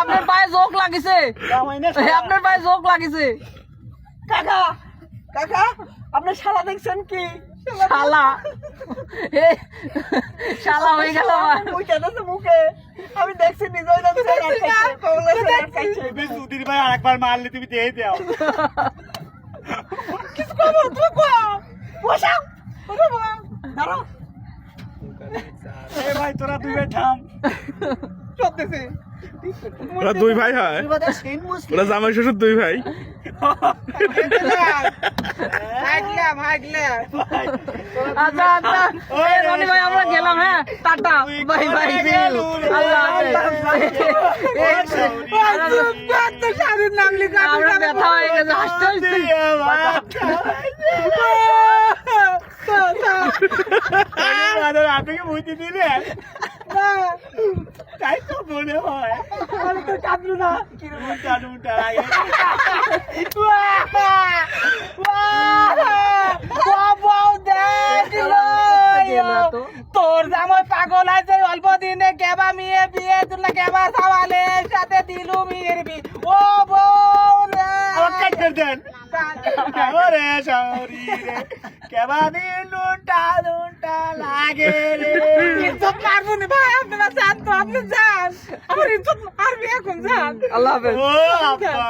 আপনার পায়ে জোক লাগিছে। জামাই না এ আপনার পায়ে জোক লাগিছে। কাকা কাকা আপনার শালা দেখছেন কি? শালা। শালা হয়ে গেল মুখে মুখে। আমি দেখছি নিজে ওই দেখছি কমলা খাইছে। তুমি সুধীর ভাই আরেকবার মারলে তুমি দিয়ে দাও। কিছু তুমি এ ভাই তোরা দুই ভাই থাম চলতেছে ওরা দুই ভাই হয় ওরা জামাই শ্বশুর দুই ভাই আচ্ছা আচ্ছা রনি আমরা গেলাম হ্যাঁ টাটা বাই বাই আল্লাহ হাফেজ। আমরা ব্যথা হয়ে গেছে হাসতে হাসতে আপনি কি বুঝতে দিলেন তাই তো মনে হয়। কাঁদলো না। তোর জামাই পাগল আছে অল্প দিনে কেবা মেয়ে বিয়ে তুই কেবা সাওয়ালে সাথে দিলু মেয়ের বি ও বউ রে। দেন। ওরে সরি রে কেবা দিন লুটা লুটা লাগে রে। ইজ্জত মারবো না ভাই আপনারা যান তো আপনি যান। আমার ইজ্জত মারবি এখন যান। আল্লাহ হাফেজ। ও আব্বা।